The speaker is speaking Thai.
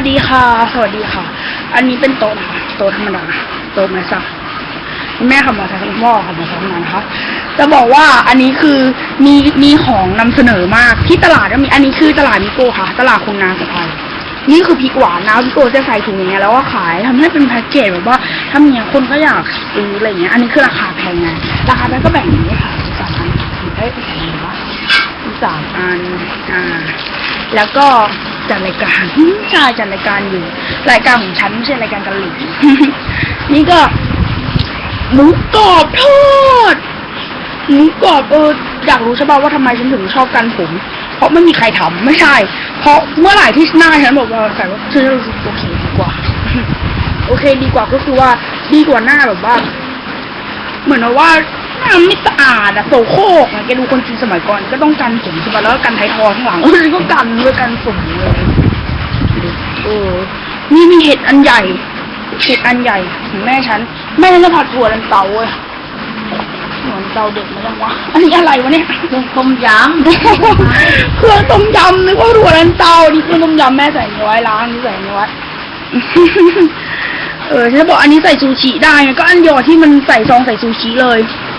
วัสดีค่ะ สวัสดีค่ะ อันนี้เป็นโต๊ะนะคะโต๊ะธรรมดาโต๊ะไม้สักแม่ขับมอเตอร์ไซค์คุณพ่อขับมอเตอร์ไซค์ทำงานนะคะจะบอกว่าอันนี้คือมีมีของนำเสนอมากที่ตลาดก็มีอันนี้คือตลาดนิโก้ค่ะ ตลาดคุณนาสะพายนี่คือพริกหวานนะพี่โกจะใส่ถุงอย่างเงี้ยแล้วก็ขายทำให้เป็นแพ็กเกจแบบว่าถ้ามียคนก็อยากซื้ออะไรเงี้ย อันนี้คือราคาแพงไงราคาแพงก็แบ่งอย่างนี้ค่ะสามอันเอ้ยแพงวะสามอันอ่าแล้วก็ จัดรายการใช่จัดรายการอยู่ รายการของฉันไม่ใช่รายการกันหลีนี่ก็หมูกรอบทอดหมูกรอบเอออยากรู้ใช่ป่ะว่าทำไมฉันถึงชอบกันผม เพราะไม่มีใครทำไม่ใช่ เพราะเมื่อไหร่ที่หน้าฉันบอกว่าใส่ว่าฉันรู้สึกโอเคดีกว่า โอเคดีกว่าก็คือว่าดีกว่าหน้าแบบว่า เหมือนว่าหน้าไม่ อาดอะโสโครกอะแกดูคนจีนสมัยก่อน ก็ต้องกันผมใช่ปะแล้วก็กันไทยทองข้างหลังเออก็กันด้วยกันสูงเลยเออนี่มีเห็ดอันใหญ่ เห็ดอันใหญ่ของแม่ฉัน แม่ฉันจะผัดถั่วลันเตาเว้ยถั่วลันเตาเด็กมายังวะ อันนี้อะไรวะเนี่ยเครื่องต้มยเครื่องต้มยำนึกว่าถั่วลันเตานี่เครื่องต้มยำแม่ใส่เนื้อไว้ล้างนี่ใส่เนื้อไว้เออฉันจะบอกอันนี้ใส่ซูชิได้ไงก็อันเดียวกับที่มันใส่ซองใส่ซูชิเลยำ